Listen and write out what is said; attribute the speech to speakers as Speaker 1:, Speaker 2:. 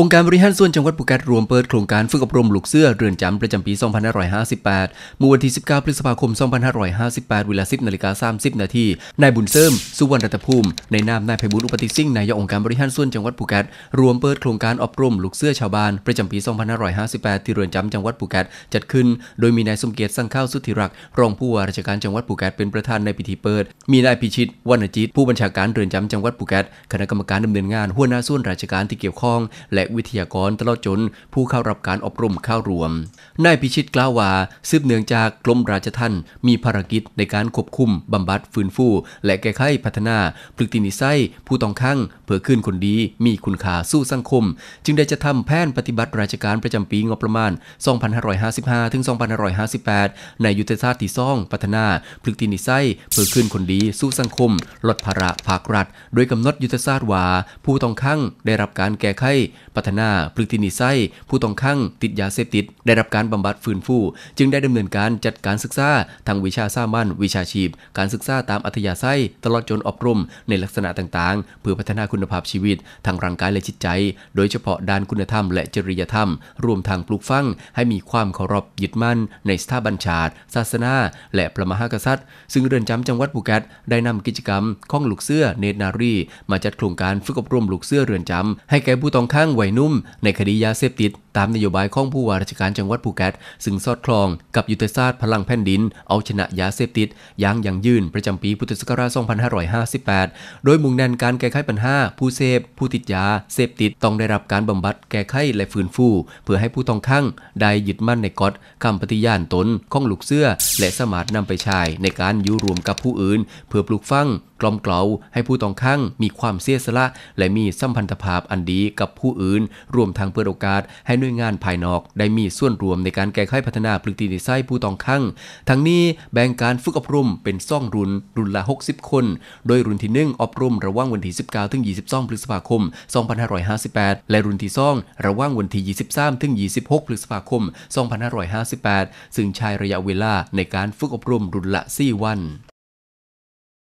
Speaker 1: องค์การบริหารส่วนจังหวัดภูเก็ตรวมเปิดโครงการฝึกอบรมลูกเสื้อเรือนจำประจำปี 2558เมื่อวันที่ 19 พฤษภาคม 2558 เวลา 10นาฬิกา30 นาทีนายบุญเสริม สุวรรณรัตภูมิ ในนามนายไพบุญอุปติสิ่งนายกองค์การบริหารส่วนจังหวัดภูเก็ตรวมเปิดโครงการอบรมลูกเสื้อชาวบ้านประจำปี 2558 ที่เรือนจำจังหวัดภูเก็ตจัดขึ้น โดยมีนายสมเกียรติสังข้าวสุธิรักษ์รองผู้ว่าราชการจังหวัดภูเก็ตเป็นประธานในพิธีเปิด มีนายพิชิตวรรณจิตผู้บัญชาการเรือนจำจังหวัดภูเก็ตคณะกรรมการดำเนินงานหัวหน้าส่วนราชการที่เกี่ยวข้องและวิทยากรตลอดจนผู้เข้ารับการอบรมเข้ารวม นายพิชิตกล่าวว่าสืบเนื่องจากกรมราชทัณฑ์มีภารกิจในการควบคุมบำบัดฟื้นฟู และแก้ไขพัฒนาพฤตินิสัยผู้ต้องขังเพื่อขึ้นคนดีมีคุณค่าสู้สังคม จึงได้จะทำแผนปฏิบัติราชการประจำปีงบประมาณ 2555 ถึง 2558 ในยุทธศาสตร์ที่ซ่องพัฒนาพฤตินิสัยเพื่อขึ้นคนดีสู้สังคม ลดภาระภาครัฐ โดยกำหนดยุทธศาสตร์ว่าผู้ต้องขังได้รับการแก้ไขพัฒนาพฤตินิสัยผู้ต้องขังติดยาเสพติด ได้รับการบำบัดฟื้นฟูจึงได้ดำเนินการจัดการศึกษาทางวิชาสามัญวิชาชีพ การศึกษาตามอัธยาศัย ตลอดจนอบรมในลักษณะต่างๆ เพื่อพัฒนาคุณภาพชีวิต ทางร่างกายและจิตใจ โดยเฉพาะด้านคุณธรรมและจริยธรรม รวมทางปลูกฝังให้มีความเคารพยึดมั่น ในสถาบันชาติ ศาสนา และพระมหากษัตริย์ ซึ่งเรือนจำจังหวัดภูเก็ตได้นำกิจกรรมข้องลูกเสื้อเนตรนารี มาจัดโครงการฝึกอบรมลูกเสื้อเรือนจำให้แก่ผู้ต้องขังวัยนุ่มในคดียาเสพติด ตามนโยบายของผู้ว่าราชการจังหวัดภูเก็ตซึ่งสอดคล้องกับยุทธศาสตร์พลังแผ่นดิน เอาชนะยาเสพติดอย่างยั่งยืนประจำปีพุทธศักราช 2558 โดยมุ่งเน้นการแก้ไขปัญหา ผู้เสพ ผู้ติดยาเสพติดต้องได้รับการบำบัดแก้ไขและฟื้นฟู เพื่อให้ผู้ต้องขังได้ยึดมั่นในกฎคำปฏิญาณตนของลูกเสื้อ และสามารถนำไปใช้ในการอยู่รวมกับผู้อื่น เพื่อปลูกฝังกลอมเกลาให้ผู้ต้องขังมีความเสียสละ และมีสัมพันธภาพอันดีกับผู้อื่น รวมทางเปิดโอกาสให้หน่วย่วยงานภายนอกได้มีส่วนรวมในการแก้ไขพัฒนาพฤตินิสัยผู้ต้องขังทั้งนี้แบ่งการฝึกอบรมเป็นซ่องรุ่น รุ่นละ 60 คน โดยรุ่นที่ 1 อบรมระหว่างวันที่ 19 ถึง 22 พฤษภาคม 2558 และรุ่นที่2ระหว่างวันที่ 23 ถึง 26 พฤษภาคม 2558 ซึ่งใช้ระยะเวลาในการฝึกอบรมรุ่นละ 4 วัน